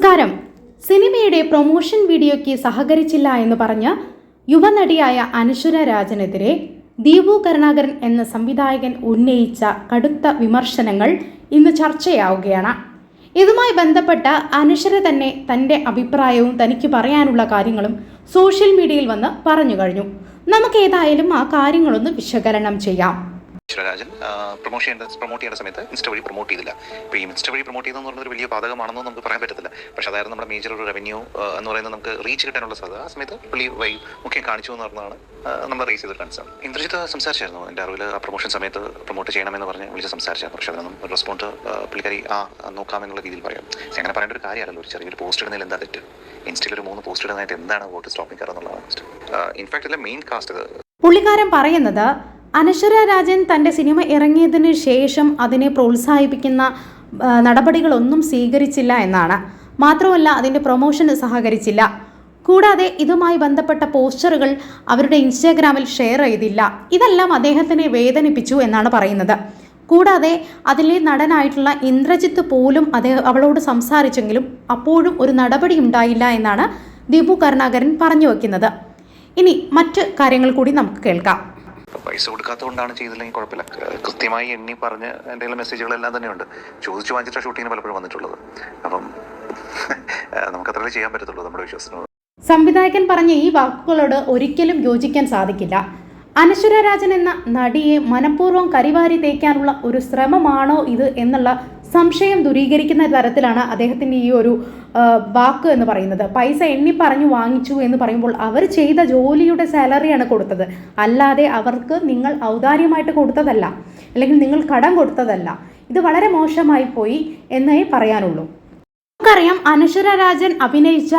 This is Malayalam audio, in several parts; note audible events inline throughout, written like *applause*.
നമസ്കാരം. സിനിമയുടെ പ്രൊമോഷൻ വീഡിയോയ്ക്ക് സഹകരിച്ചില്ല എന്ന് പറഞ്ഞ് യുവനടിയായ അനശ്വര രാജനെതിരെ ദീപു കരുണാകരൻ എന്ന സംവിധായകൻ ഉന്നയിച്ച കടുത്ത വിമർശനങ്ങൾ ഇന്ന് ചർച്ചയാവുകയാണ്. ഇതുമായി ബന്ധപ്പെട്ട അനശ്വര തന്നെ തന്റെ അഭിപ്രായവും തനിക്ക് പറയാനുള്ള കാര്യങ്ങളും സോഷ്യൽ മീഡിയയിൽ വന്ന് പറഞ്ഞു കഴിഞ്ഞു. നമുക്ക് ഏതായാലും ആ കാര്യങ്ങളൊന്ന് വിശകലനം ചെയ്യാം. ഈശ്വരരാജൻ പ്രൊമോഷൻ പ്രൊമോട്ട് ചെയ്യേണ്ട സമയത്ത് ഇൻസ്റ്റ വഴി പ്രൊമോട്ട് ചെയ്തില്ല. ഇപ്പോൾ ഈ ഇൻസ്റ്റ വഴി പ്രൊമോട്ട് ചെയ്തെന്ന് പറഞ്ഞൊരു വലിയ ബാധകമാണെന്ന് നമുക്ക് പറയാൻ പറ്റത്തില്ല. പക്ഷേ അതായിരുന്നു നമ്മുടെ മേജർ ഒരു റവന്യൂ എന്ന് പറയുന്നത് നമുക്ക് റീച്ച് കിട്ടാനുള്ള സാധ്യത. ആ സമയത്ത് പുള്ളി വഴി മുഖ്യം കാണിച്ചു എന്ന് പറഞ്ഞതാണ് നമ്മൾ റേസ് ചെയ്ത കൺസേൺ ഇന്ദ്രജിത്ത് സംസാരിച്ചായിരുന്നു. എന്റെ അറിവിൽ ആ പ്രൊമോഷൻ സമയത്ത് പ്രൊമോട്ട് ചെയ്യണമെന്ന് പറഞ്ഞ് വിളിച്ച് സംസാരിച്ചായിരുന്നു. പക്ഷേ അതിനൊന്നും റെസ്പോണ്ട് പുള്ളിക്കാരി ആ നോക്കാം എന്നുള്ള രീതിയിൽ പറയാം. അങ്ങനെ പറയേണ്ട ഒരു കാര്യമല്ലല്ലോ. ഒരു ചെറിയൊരു പോസ്റ്റ് ഇടുന്നതിൽ എന്താ തെറ്റ്? ഇൻസ്റ്റയിൽ ഒരു മൂന്ന് പോസ്റ്റ് ഇടുന്നതായിട്ട് എന്താണ് വോട്ട് സ്റ്റോപ്പിംഗ് എന്നുള്ളതാണ് ഇൻഫാക്ട് ഇതിലെ മെയിൻ കാസ്റ്റ് പുള്ളിക്കാരൻ പറയുന്നത് അനശ്വര രാജൻ തന്റെ സിനിമ ഇറങ്ങിയതിന് ശേഷം അതിനെ പ്രോത്സാഹിപ്പിക്കുന്ന നടപടികളൊന്നും സ്വീകരിച്ചില്ല എന്നാണ്. മാത്രമല്ല അതിന്റെ പ്രൊമോഷന് സഹകരിച്ചില്ല. കൂടാതെ ഇതുമായി ബന്ധപ്പെട്ട പോസ്റ്ററുകൾ അവരുടെ ഇൻസ്റ്റാഗ്രാമിൽ ഷെയർ ചെയ്തില്ല. ഇതെല്ലാം അദ്ദേഹത്തിനെ വേദനിപ്പിച്ചു എന്നാണ് പറയുന്നത്. കൂടാതെ അതിലെ നടനായിട്ടുള്ള ഇന്ദ്രജിത്ത് പോലും അദ്ദേഹം അവളോട് സംസാരിച്ചെങ്കിലും അപ്പോഴും ഒരു നടപടി ഉണ്ടായില്ല എന്നാണ് ദീപു കരുണാകരൻ പറഞ്ഞു വയ്ക്കുന്നത് ഇനി മറ്റ് കാര്യങ്ങൾ കൂടി നമുക്ക് കേൾക്കാം. പൈസ കൊടുക്കാത്തതുകൊണ്ടാണ് ചെയ്തില്ലെങ്കിൽ കുഴപ്പമില്ല. കൃത്യമായി എണ്ണി പറഞ്ഞ് എന്തെങ്കിലും മെസ്സേജുകളെല്ലാം തന്നെയുണ്ട് ചോദിച്ചു വാങ്ങിച്ച ഷൂട്ടിങ്ങിന് പലപ്പോഴും വന്നിട്ടുള്ളത്. അപ്പം *laughs* നമുക്കത്രേ ചെയ്യാൻ പറ്റത്തുള്ളൂ നമ്മുടെ വിശ്വാസത്തിനോട്. സംവിധായകൻ പറഞ്ഞ ഈ വാക്കുകളോട് ഒരിക്കലും യോജിക്കാൻ സാധിക്കില്ല. അനശ്വര രാജൻ എന്ന നടിയെ മനഃപൂർവം കരിവാരി തേക്കാനുള്ള ഒരു ശ്രമമാണോ ഇത് എന്നുള്ള സംശയം ദുരീകരിക്കുന്ന തരത്തിലാണ് അദ്ദേഹത്തിന്റെ ഈ ഒരു വാക്ക് എന്ന് പറയുന്നത്. പൈസ എണ്ണി പറഞ്ഞു വാങ്ങിച്ചു എന്ന് പറയുമ്പോൾ അവർ ചെയ്ത ജോലിയുടെ സാലറിയാണ് കൊടുത്തത്. അല്ലാതെ അവർക്ക് നിങ്ങൾ ഔദാര്യമായിട്ട് കൊടുത്തതല്ല. അല്ലെങ്കിൽ നിങ്ങൾ കടം കൊടുത്തതല്ല. ഇത് വളരെ മോശമായി പോയി എന്നേ പറയാനുള്ളൂ. നമുക്കറിയാം അനശ്വര രാജൻ അഭിനയിച്ച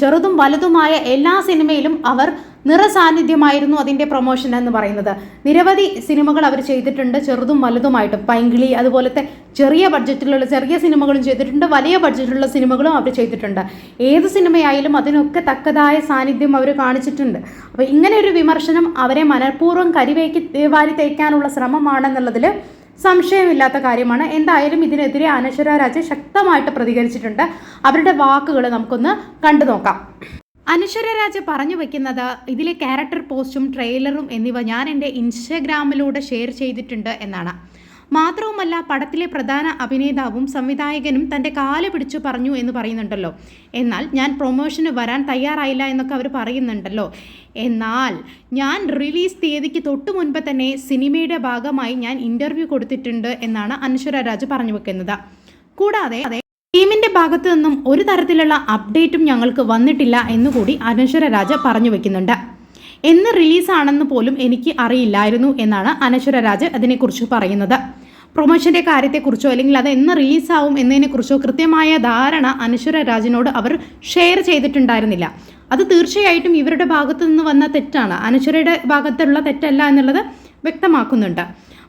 ചെറുതും വലുതുമായ എല്ലാ സിനിമയിലും അവർ നിറസാന്നിധ്യമായിരുന്നു അതിന്റെ പ്രൊമോഷൻ എന്ന് പറയുന്നത്. നിരവധി സിനിമകൾ അവർ ചെയ്തിട്ടുണ്ട്. ചെറുതും വലുതുമായിട്ട്. പൈങ്കിളി അതുപോലത്തെ ചെറിയ ബഡ്ജറ്റിലുള്ള ചെറിയ സിനിമകളും ചെയ്തിട്ടുണ്ട്. വലിയ ബഡ്ജറ്റിലുള്ള സിനിമകളും അവർ ചെയ്തിട്ടുണ്ട്. ഏത് സിനിമയായാലും അതിനൊക്കെ തക്കതായ സാന്നിധ്യം അവർ കാണിച്ചിട്ടുണ്ട്. അപ്പോൾ ഇങ്ങനെ ഒരു വിമർശനം അവരെ മനഃപൂർവം കരിവേക്ക് വാരി തേക്കാനുള്ള ശ്രമമാണെന്നുള്ളതിൽ സംശയമില്ലാത്ത കാര്യമാണ്. എന്തായാലും ഇതിനെതിരെ അനശ്വര രാജ ശക്തമായിട്ട് പ്രതികരിച്ചിട്ടുണ്ട്. അവരുടെ വാക്കുകൾ നമുക്കൊന്ന് കണ്ടു നോക്കാം അനശ്വര രാജ പറഞ്ഞു വെക്കുന്നത് ഇതിലെ ക്യാരക്ടർ പോസ്റ്റും ട്രെയിലറും എന്നിവ ഞാൻ എന്റെ ഇൻസ്റ്റഗ്രാമിലൂടെ ഷെയർ ചെയ്തിട്ടുണ്ട് എന്നാണ്. മാത്രവുമല്ല പടത്തിലെ പ്രധാന അഭിനേതാവും സംവിധായകനും തന്റെ കാൽ പിടിച്ചു പറഞ്ഞു എന്ന് പറയുന്നുണ്ടല്ലോ. എന്നാൽ ഞാൻ പ്രൊമോഷന് വരാൻ തയ്യാറായില്ല എന്നൊക്കെ അവർ പറയുന്നുണ്ടല്ലോ. എന്നാൽ ഞാൻ റിലീസ് തീയതിക്ക് തൊട്ടു മുൻപ് തന്നെ സിനിമയുടെ ഭാഗമായി ഞാൻ ഇന്റർവ്യൂ കൊടുത്തിട്ടുണ്ട് എന്നാണ് അനശ്വര രാജ് പറഞ്ഞു വെക്കുന്നത്. കൂടാതെ ടീമിന്റെ ഭാഗത്തു നിന്നും ഒരു തരത്തിലുള്ള അപ്ഡേറ്റും ഞങ്ങൾക്ക് വന്നിട്ടില്ല എന്നുകൂടി അനശ്വര രാജ പറഞ്ഞു വെക്കുന്നുണ്ട്. എന്ന് റിലീസാണെന്ന് പോലും എനിക്ക് അറിയില്ലായിരുന്നു എന്നാണ് അനശ്വര രാജ് അതിനെക്കുറിച്ച് പറയുന്നത്. പ്രൊമോഷന്റെ കാര്യത്തെക്കുറിച്ചോ അല്ലെങ്കിൽ അത് എന്ന് റിലീസാവും എന്നതിനെക്കുറിച്ചോ കൃത്യമായ ധാരണ അനശ്വര രാജിനോട് അവർ ഷെയർ ചെയ്തിട്ടുണ്ടായിരുന്നില്ല. അത് തീർച്ചയായിട്ടും ഇവരുടെ ഭാഗത്തു നിന്ന് വന്ന തെറ്റാണ്. അനശ്വരയുടെ ഭാഗത്തുള്ള തെറ്റല്ല എന്നുള്ളത് വ്യക്തമാക്കുന്നുണ്ട്.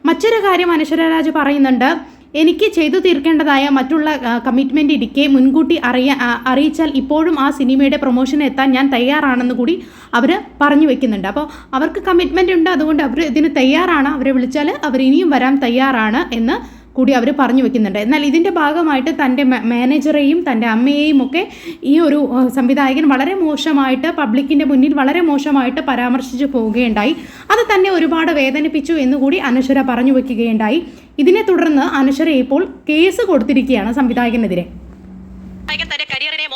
മറ്റൊരു കാര്യം അനശ്വര രാജ് പറയുന്നുണ്ട്. എനിക്ക് ചെയ്തു തീർക്കേണ്ടതായ മറ്റുള്ള കമ്മിറ്റ്മെന്റ് ഇരിക്കെ മുൻകൂട്ടി അറിയ അറിയിച്ചാൽ ഇപ്പോഴും ആ സിനിമയുടെ പ്രൊമോഷൻ എത്താൻ ഞാൻ തയ്യാറാണെന്ന് കൂടി അവർ പറഞ്ഞു വെക്കുന്നുണ്ട്. അപ്പോൾ അവർക്ക് കമ്മിറ്റ്മെന്റ് ഉണ്ട്. അതുകൊണ്ട് അവർ ഇതിന് തയ്യാറാണ്. അവരെ വിളിച്ചാൽ അവർ ഇനിയും വരാൻ തയ്യാറാണ് എന്ന് കൂടി അവർ പറഞ്ഞു വെക്കുന്നുണ്ട്. എന്നാൽ ഇതിന്റെ ഭാഗമായിട്ട് തന്റെ മാനേജറെയും തന്റെ അമ്മയെയും ഒക്കെ ഈ ഒരു സംവിധായകൻ വളരെ മോശമായിട്ട് പബ്ലിക്കിന്റെ മുന്നിൽ വളരെ മോശമായിട്ട് പരാമർശിച്ചു പോവുകയുണ്ടായി. അത് തന്നെ ഒരുപാട് വേദനിപ്പിച്ചു എന്നുകൂടി അനശ്വര പറഞ്ഞു വെക്കുകയുണ്ടായി. ഇതിനെ തുടർന്ന് അനശ്വര ഇപ്പോൾ കേസ് കൊടുത്തിരിക്കുകയാണ് സംവിധായകനെതിരെ.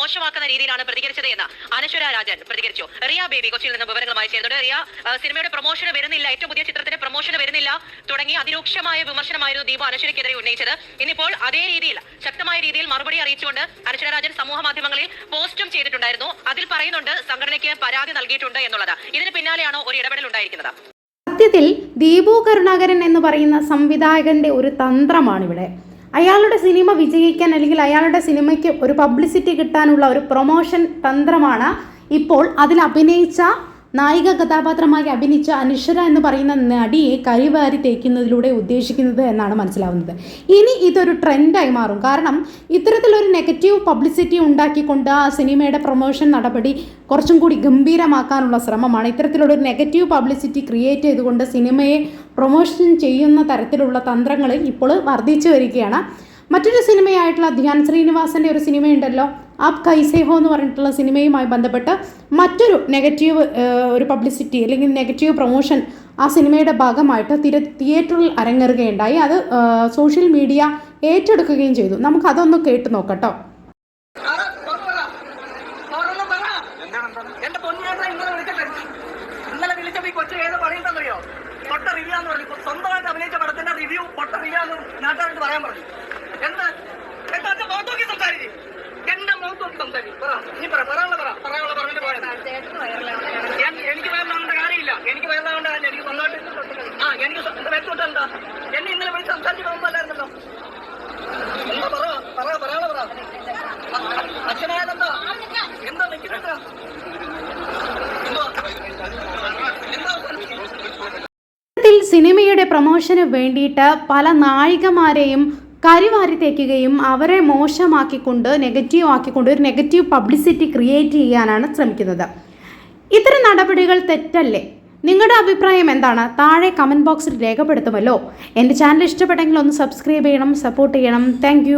മോശമാക്കുന്ന രീതിയിലാണ് പ്രതികരിച്ചത് എന്ന് അനശ്വര രാജൻ പ്രതികരിച്ചു. റിയ ബേബി കൊച്ചിയിൽ നിന്ന് വിവരങ്ങളുമായി ചേർന്നുണ്ട് റിയ സിനിമയുടെ പ്രൊമോഷന് വരുന്നില്ല. ഏറ്റവും പുതിയ ചിത്രത്തിന്റെ പ്രൊമോഷന് വരുന്നില്ല. തുടങ്ങി അതിരൂക്ഷമായ വിമർശനമായിരുന്നു ദീപു അനശ്വരക്കെതിരെ ഉന്നയിച്ചത്. ഇന്നിപ്പോൾ അതേ രീതിയിൽ ശക്തമായ രീതിയിൽ മറുപടി അറിയിച്ചുകൊണ്ട് അനശ്വര രാജൻ സമൂഹ മാധ്യമങ്ങളിൽ പോസ്റ്റും ചെയ്തിട്ടുണ്ടായിരുന്നു. അതിൽ പറയുന്നുണ്ട് സംഘടനയ്ക്ക് പരാതി നൽകിയിട്ടുണ്ട് എന്നുള്ളത്. ഇതിന് പിന്നാലെയാണോ ഒരു ഇടപെടൽ ഉണ്ടായിരിക്കുന്നത്. സത്യത്തിൽ ദീപു കരുണാകരൻ എന്ന് പറയുന്ന സംവിധായകന്റെ ഒരു തന്ത്രമാണിവിടെ. അയാളുടെ സിനിമ വിജയിക്കാൻ അല്ലെങ്കിൽ അയാളുടെ സിനിമയ്ക്ക് ഒരു പബ്ലിസിറ്റി കിട്ടാനുള്ള ഒരു പ്രൊമോഷൻ തന്ത്രമാണ് ഇപ്പോൾ അതിൽ അഭിനയിച്ച നായിക കഥാപാത്രമായി അഭിനയിച്ച അനശ്വര എന്ന് പറയുന്ന നടിയെ കരിവാരി തേക്കുന്നതിലൂടെ ഉദ്ദേശിക്കുന്നത് എന്നാണ് മനസ്സിലാവുന്നത്. ഇനി ഇതൊരു ട്രെൻഡായി മാറും. കാരണം ഇത്തരത്തിലൊരു നെഗറ്റീവ് പബ്ലിസിറ്റി ഉണ്ടാക്കിക്കൊണ്ട് ആ സിനിമയുടെ പ്രൊമോഷൻ നടപടി കുറച്ചും കൂടി ഗംഭീരമാക്കാനുള്ള ശ്രമമാണ്. ഇത്തരത്തിലുള്ള ഒരു നെഗറ്റീവ് പബ്ലിസിറ്റി ക്രിയേറ്റ് ചെയ്തുകൊണ്ട് സിനിമയെ പ്രൊമോഷൻ ചെയ്യുന്ന തരത്തിലുള്ള തന്ത്രങ്ങൾ ഇപ്പോൾ വർദ്ധിച്ചു വരികയാണ്. മറ്റൊരു സിനിമയായിട്ടുള്ള ധ്യാൻ ശ്രീനിവാസന്റെ ഒരു സിനിമയുണ്ടല്ലോ. ആപ് കൈസേഹോ എന്ന് പറഞ്ഞിട്ടുള്ള സിനിമയുമായി ബന്ധപ്പെട്ട് മറ്റൊരു നെഗറ്റീവ് ഒരു പബ്ലിസിറ്റി അല്ലെങ്കിൽ നെഗറ്റീവ് പ്രൊമോഷൻ ആ സിനിമയുടെ ഭാഗമായിട്ട് തിര തിയേറ്ററിൽ അരങ്ങേറുകയുണ്ടായി. അത് സോഷ്യൽ മീഡിയ ഏറ്റെടുക്കുകയും ചെയ്തു. നമുക്കതൊന്ന് കേട്ടു നോക്കട്ടോ. എന്റെ പൊന്നു ഇന്നലെ വിളിച്ചപ്പോ ഈ കൊച്ചു ഏത് പറയുന്നറിയോ പറഞ്ഞു. സ്വന്തമായിട്ട് അഭിനയിച്ച പടത്തിന്റെ റിവ്യൂ പൊട്ടറിയാന്ന് നാട്ടുകാരോട് പറയാൻ പറഞ്ഞു എന്ത് എന്താ എന്റെ മുഖത്ത് നോക്കി സംസാരിക്കും എന്റെ മുഖത്ത് നോക്കി സംസാരിക്കും പറ നീ പറ പറയാനുള്ള പറ പറയാനുള്ള പറഞ്ഞിട്ട് പോയത് ഞാൻ- എനിക്ക് വയറിലാവേണ്ട കാര്യമില്ല എനിക്ക് വയറിലാവേണ്ട കാര്യമില്ല എനിക്ക് സ്വന്തമായിട്ട് ആ എനിക്ക് വ്യക്തിത്വം എന്താ എന്നെ ഇന്നലെ വിളിച്ച് സംസാരിച്ച് പോകുമ്പോഴല്ലായിരുന്നല്ലോ എന്താ പറ പറ പറയാനുള്ള പറ അച്ഛനായതെന്താ എന്താ നിൽക്കുന്നെന്താ എന്തോ എന്താ ത്തിൽ സിനിമയുടെ പ്രൊമോഷന് വേണ്ടിയിട്ട് പല നായികമാരെയും കരിവാരി തേക്കുകയും അവരെ മോശമാക്കിക്കൊണ്ട് നെഗറ്റീവ് ആക്കിക്കൊണ്ട് ഒരു നെഗറ്റീവ് പബ്ലിസിറ്റി ക്രിയേറ്റ് ചെയ്യാനാണ് ശ്രമിക്കുന്നത്. ഇത്തരം നടപടികൾ തെറ്റല്ലേ? നിങ്ങളുടെ അഭിപ്രായം എന്താണ്? താഴെ കമന്റ് ബോക്സിൽ രേഖപ്പെടുത്തുമല്ലോ. എന്റെ ചാനൽ ഇഷ്ടപ്പെട്ടെങ്കിൽ ഒന്ന് സബ്സ്ക്രൈബ് ചെയ്യണം സപ്പോർട്ട് ചെയ്യണം. താങ്ക്